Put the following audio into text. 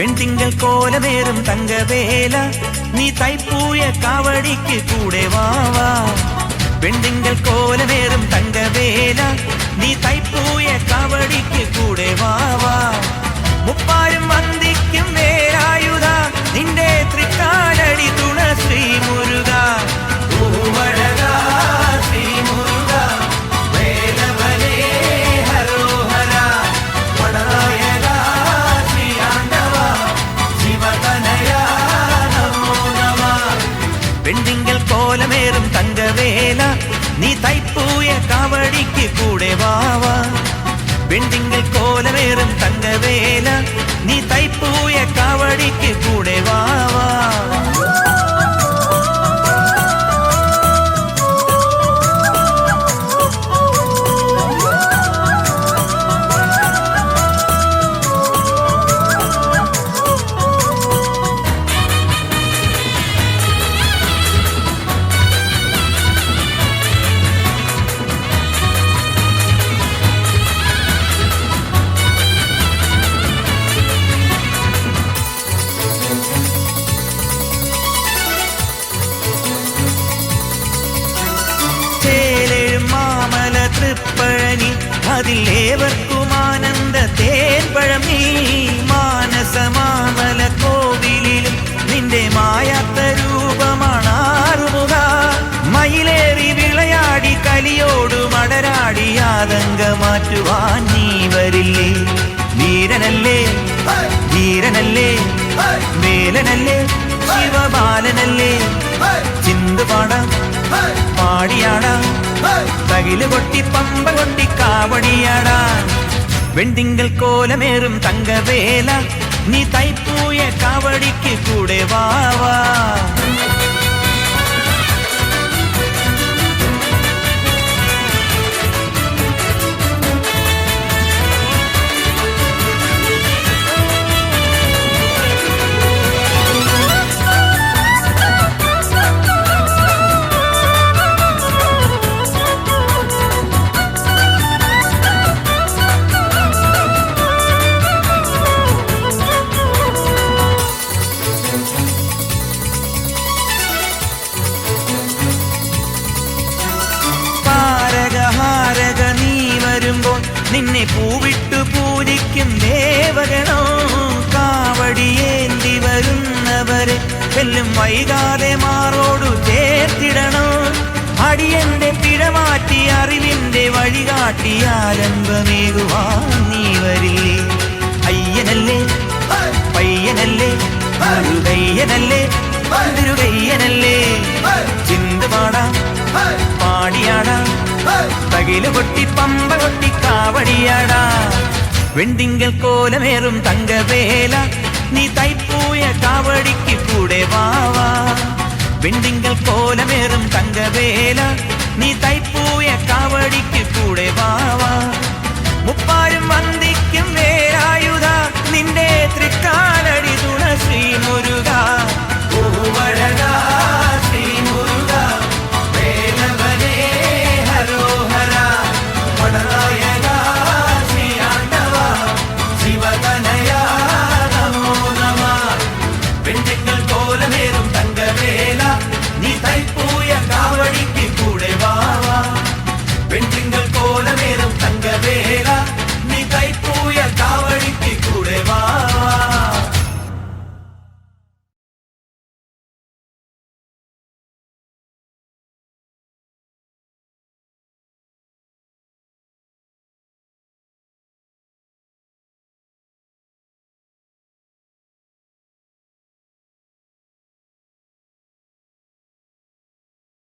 വെണ്ടിങ്കൽ കോലമേറും തങ്കവേല നീ തൈപ്പൂയ കാവടിക്ക് കൂടെ കോലമേറും തങ്കവേല നീ തൈപ്പൂയ കാവടിക്ക് കൂടെ വാവാ വെണ്ടിങ്കൽ കോലമേറും തങ്കവേല നീ തൈപ്പൂയ കാവടിക്ക് കൂടെ വാവാ തൃപ്പഴനി അതിലേവർക്കും ആനന്ദ തേൻപഴം നീ മാനസ മാമല നിന്റെ മായാത്ത രൂപമാണ് ആറുമുഖ മയിലേറി വിളയാടി കലിയോടു മടരാടി ആതങ്ക മാറ്റുവാൻ നീ വരില്ലേ. വീരനല്ലേ ധീരനല്ലേ മേലനല്ലേ ശിവബാലനല്ലേ. ചിന്തുപാടാം പാടിയാടാ തകിൽ കൊട്ടി പമ്പ കൊട്ടി കാവടിയാടാ. വെണ്ടിങ്കൽ കോലമേറും തങ്കവേല. നീ തൈപ്പൂയ കാവടിക്ക് കൂടെ വാവാ നിന്നെ പൂവിട്ടു പൂജിക്കും ദേവഗണോ? കാവടിയേന്തി വരുന്നവരെ എല്ലാം വൈകാതെ മാറോടു തകിൽ കൊട്ടി പമ്പ കൊട്ടി കാവടിയാടാ. വെണ്ടിങ്കൽ കോലമേറും തങ്കവേല. നീ തൈപ്പൂയ കാവടിക്ക് കൂടെ വാവാ വെണ്ടിങ്കൽ കോലമേറും തങ്കവേല. നീ തൈപ്പൂയ കാവടിക്ക് കൂടെ വാവാ